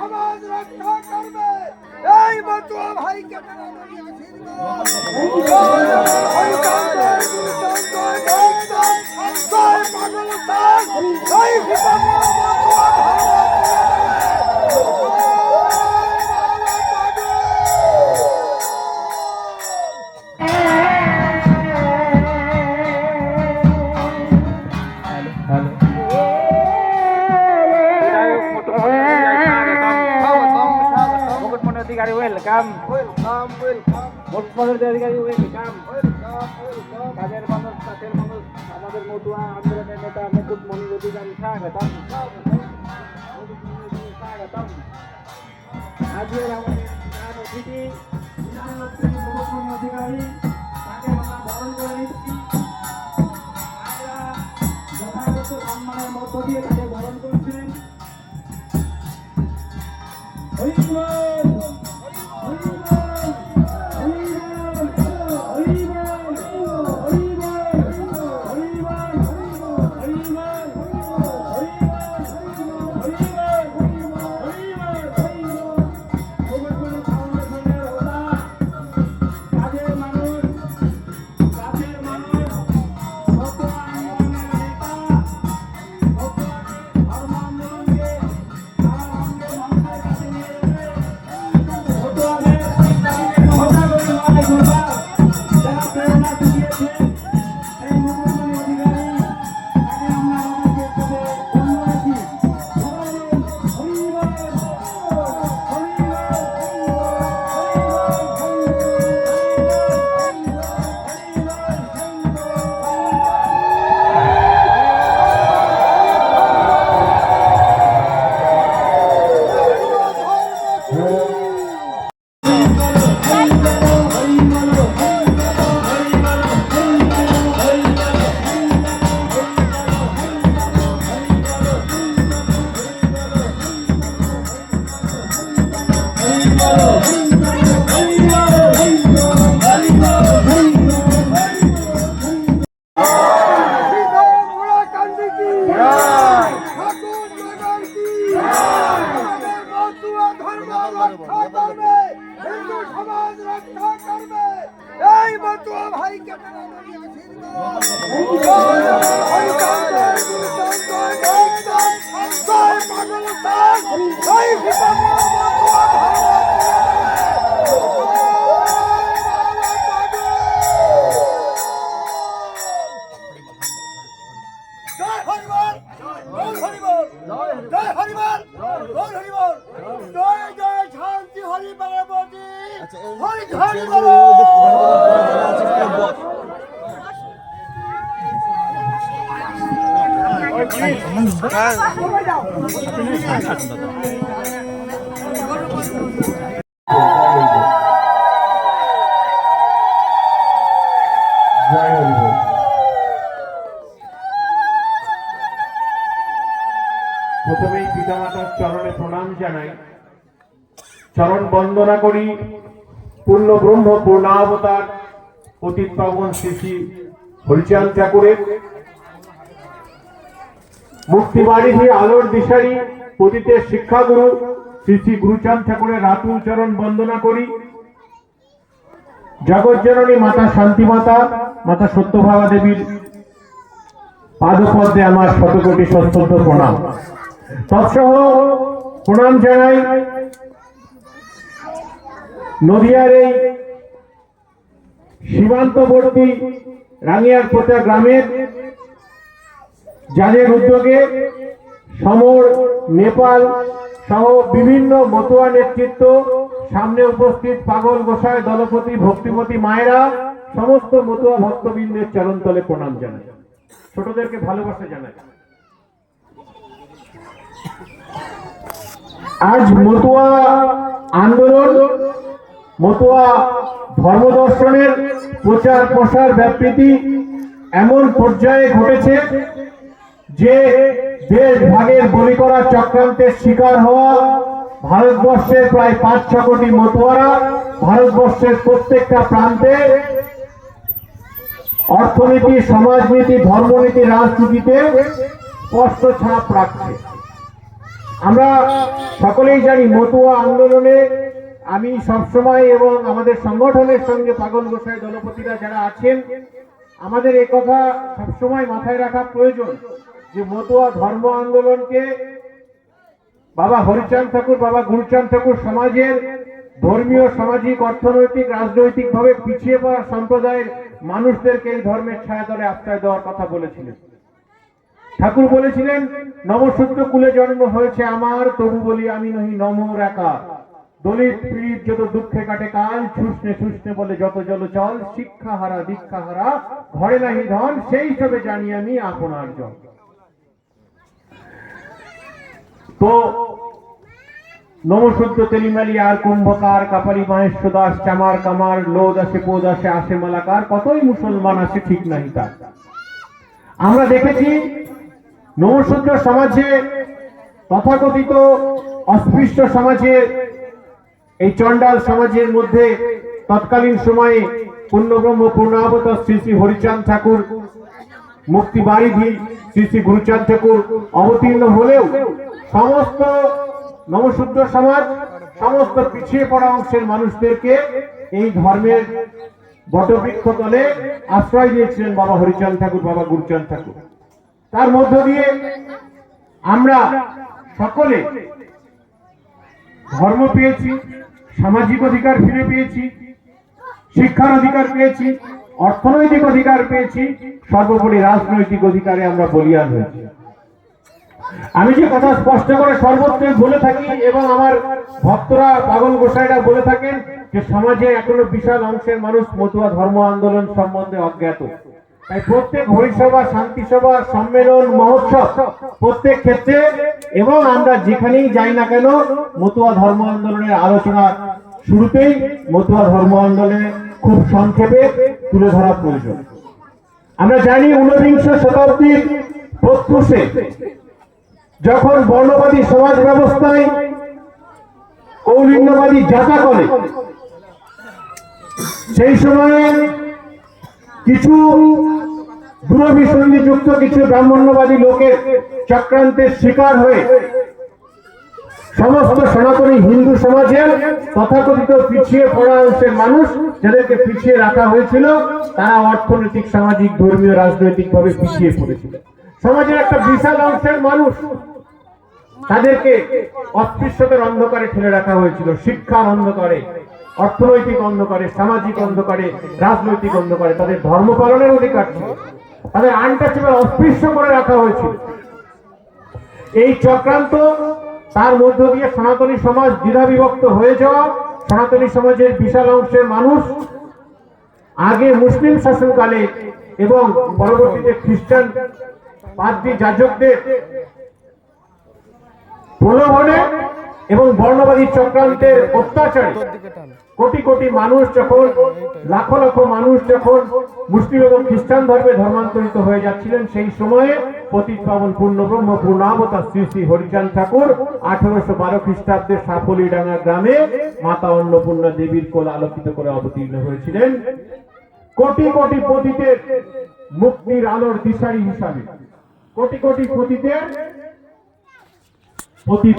সমাজ রক্ষা করবে। এই বটুয়া ভাইকে আশীর্বাদ welcome welcome welcome Mukutmoni Adhikari welcome welcome welcome কাজের মানুষ কাজের মানুষ, আমাদের মতুয়া আন্দোলনের নেতা মুকুটমণি অধিকারী স্বাগতম স্বাগতম। আজকের আমাদের প্রধান অতিথি অধিকারী তাকে আমরা বরণ করে নিচ্ছি। যথাযথ ভাইকে টানাটানি আশীর্বাদ হরিকান্তের গুরুচন্দ্র জয়দান জয় পাগল দাস প্রথমেই পিতামাতার চরণে প্রণাম জানাই। চরণ বন্দনা করি। পূর্ণ ব্রহ্ম পূর্ণাবতার অতীত পাবন শ্রী শ্রী হরিচাঁদ ঠাকুরের। মুক্তিবাণী দিয়ে আলোর দিশারি পতিতের শিক্ষাগুরু শ্রী শ্রী গুরুচাঁদ ঠাকুরের রাতুল চরণ বন্দনা করি। জগজ্জননী মাতা শান্তি মাতা মাতা সত্যভাবা দেবীর পাদপদ্মে আমার শতকোটি সশ্রদ্ধ প্রণাম। তৎসহ প্রণাম জানাই নদিয়ার এই সীমান্তবর্তী রাঙ্গিয়ার পোতা গ্রামের যাদের উদ্যোগে সমর, নেপাল সহ বিভিন্ন মতুয়া নেতৃত্ব, সামনে উপস্থিত পাগল গোসাই দলপতি ভক্তিমতী মায়েরা, সমস্ত মতুয়া ভক্তবৃন্দের চরণতলে প্রণাম জানাই। ছোটদেরকে ভালোবাসা জানাই। আজ মতুয়া আন্দোলন, মতুয়া ধর্মদর্শনের প্রচার প্রসার ব্যাপৃতি এমন পর্যায়ে ঘটেছে যে দেশ ভাগের বলি করা চক্রান্তের শিকার হওয়া ভারতবর্ষের প্রায় পাঁচ ছ কোটি মতুয়ারা, ভারতবর্ষের প্রত্যেকটা প্রান্তে অর্থনীতি, সমাজনীতি, ধর্মনীতি, রাজনীতিতে স্পষ্ট ছাপ রাখছে। আমরা সকলেই জানি মতুয়া আন্দোলনে আমি সবসময় এবং আমাদের সংগঠনের সঙ্গে পাগল গোসাই দলপতিরা যারা আছেন, আমাদের কথা সবসময় মাথায় রাখা প্রয়োজন। যে মতুয়া ধর্ম আন্দোলনকে বাবা হরিচাঁদ ঠাকুর, বাবা গুরুচাঁদ ঠাকুর সমাজের ধর্মীয়, সামাজিক, অর্থনৈতিক, রাজনৈতিকভাবে পিছিয়ে পড়া সম্প্রদায়ের মানুষদেরকে এই ধর্মের ছায়াতলে আশ্রয় দেওয়ার কথা বলেছিলেন। ঠাকুর বলেছিলেন নবসূত্র কুলে জন্ম হয়েছে আমার, তবু বলি আমি নহি নমর একা দলিত পীড়িত যত দুঃখে কাটে কাল, ছুসনে ছুসনে বলে যত জল চল, শিক্ষা হারা, দীক্ষা হারা, ঘরে নাহি ধন, সেই সবে জানি আমি আপনার জন তো নমসূদ্র তেলিমালি আর কুম্ভকার কাপালি মাহেশ্ব দাস চামার কামার লো দাসে পো দাসে আসে মালাকার, কতই মুসলমান আছে ঠিক নাই তার আমরা দেখেছি নমশূদ্র সমাজে তথাকথিত অস্পৃশ্য সমাজে এই চণ্ডাল সমাজের মধ্যে তৎকালীন সময়ে পূর্ণব্রহ্ম পূর্ণাবতার শ্রী শ্রী হরিচাঁদ ঠাকুর মুক্তি বারিধি শ্রী শ্রী গুরুচাঁদ ঠাকুর অবতীর্ণ হলেও সমস্ত নমশূদ্র সমাজ, সমস্ত পিছিয়ে পড়া অংশের মানুষদেরকে এই ধর্মের বটবৃক্ষ তলে আশ্রয় দিয়েছিলেন বাবা হরিচাঁদ ঠাকুর, বাবা গুরুচাঁদ ঠাকুর। তার মধ্য দিয়ে আমরা সকলে ধর্ম পেয়েছি, সামাজিক অধিকার ফিরে পেয়েছি, শিক্ষার অধিকার পেয়েছি, অর্থনৈতিক অধিকার পেয়েছি, সর্বোপরি রাজনৈতিক অধিকারে আমরা বলিয়ান হয়েছি। আমি যে কথা স্পষ্ট করে সর্বত্র বলে থাকি এবং আমার ভক্তরা পাগল গোসাইরা বলে থাকেন যে সমাজে এখনও বিশাল অংশের মানুষ মতুয়া ধর্ম আন্দোলন সম্বন্ধে অজ্ঞাত। তাই প্রত্যেক হরিসভা শান্তি সভা সম্মেলন, মহোৎসব প্রত্যেক ক্ষেত্রে এবং আমরা যেখানেই যাই না কেন মতুয়া ধর্ম আন্দোলনের আলোচনা শুরুতেই মতুয়া ধর্ম আন্দোলনে খুব সংক্ষেপে তুলে ধরা প্রয়োজন। আমরা জানি ঊনবিংশ শতাব্দীর প্রত্যুষে যখন বর্ণবাদী সমাজ ব্যবস্থায় কৌলিন্যবাদী যাতা করে, সেই সময়ে কিছু দূরভিসন্ধিযুক্ত কিছু ব্রাহ্মণ্যবাদী লোকের চক্রান্তের শিকার হয়ে সমস্ত সনাতনী হিন্দু সমাজের তথাকথিত পিছিয়ে পড়া অংশের মানুষ যাদেরকে পিছিয়ে রাখা হয়েছিল, তারা অর্থনৈতিক, সামাজিক, ধর্মীয় রাজনৈতিক ভাবে পিছিয়ে পড়েছিল। সমাজের একটা বিশাল অংশের মানুষ তাদেরকে অস্পৃশ্যতার অন্ধকারে ঠেলে রাখা হয়েছিল, শিক্ষার অন্ধকারে, অর্থনৈতিক অন্ধকারে, সামাজিক অন্ধকারে, রাজনৈতিক অন্ধকারে। তাদের ধর্ম পালনের অধিকার ছিল। তাদের আনটাচেবল অস্পৃশ্য করে রাখা হয়েছিল। এই চক্রান্ত তার মধ্য দিয়ে সনাতনী সমাজ দ্বিধা বিভক্ত হয়ে যাওয়া, সনাতনী সমাজের বিশাল অংশের মানুষ, আগে মুসলিম শাসনকালে এবং পরবর্তীতে খ্রিস্টান, পাদ্রী, যাজকদের প্রলোভনে এবং বর্ণবাদী চক্রান্তের অত্যাচারে কোটি কোটি মানুষ যখন, লাখো লাখো মানুষ যখন মুসলিম এবং খ্রিস্টান ধর্মে ধর্মান্তরিত হয়ে যাচ্ছিলেন, সেই সময়ে পতিত পাবন পূর্ণব্রহ্ম পূর্ণাবতার শ্রী শ্রী হরিচাঁদ ঠাকুর আঠারোশো বারো খ্রিস্টাব্দে সাফলিডাঙ্গা গ্রামে মাতা অন্নপূর্ণা দেবীর কোল আলোকিত করে অবতীর্ণ হয়েছিলেন। কোটি কোটি পতিতের মুক্তির আলোর দিশারি হিসাবে, কোটি কোটি পতিতের পতি